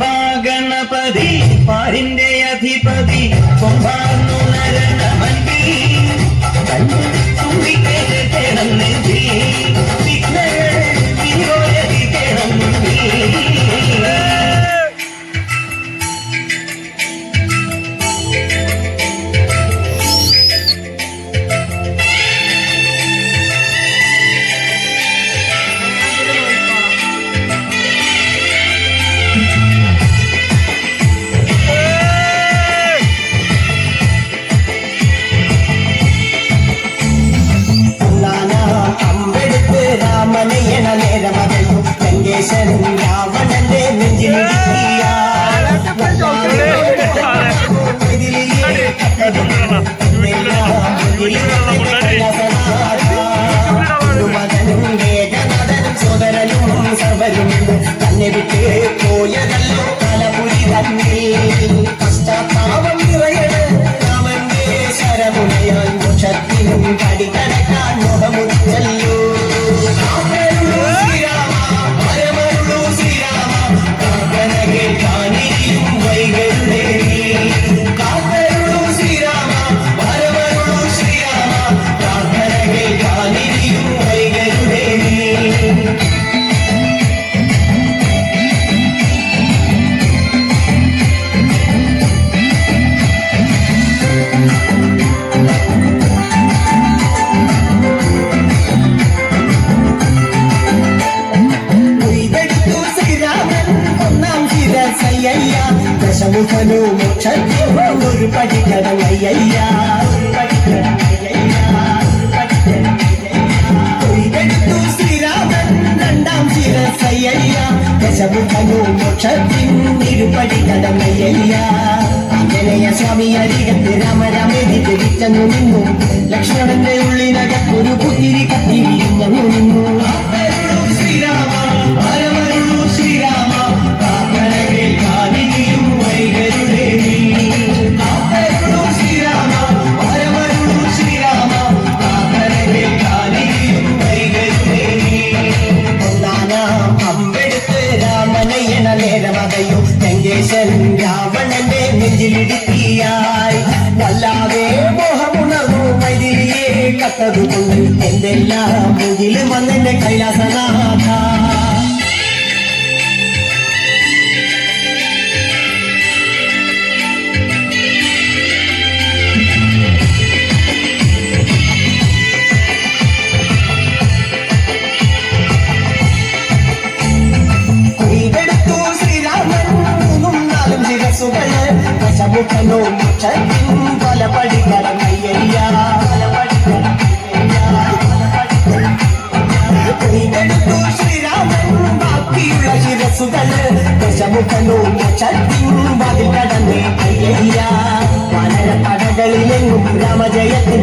കുംഭാഗണപതി പാരിന്റെ അധിപതി കുംഭാർന്നുണരണമന്ത്രി കണ്ണു തുമ്പിക്കേറെ നെഞ്ചി ലക്ഷ്മണന്റെ ഉള്ളിൽ വരാത്തത് കൊണ്ട് എന്റെ എല്ലാ മുകിലും വന്നെന്റെ കൈലാസനാഥ. സുഖങ്ങൾ പശമുഖനോ മുഖത്തിൻ കൊലപടികൾ കണ്ടു ശത്രുവാതിൽ കടന്ന് അയ്യ വനര പടകളിലെങ്ങും രാമജയത്തിൽ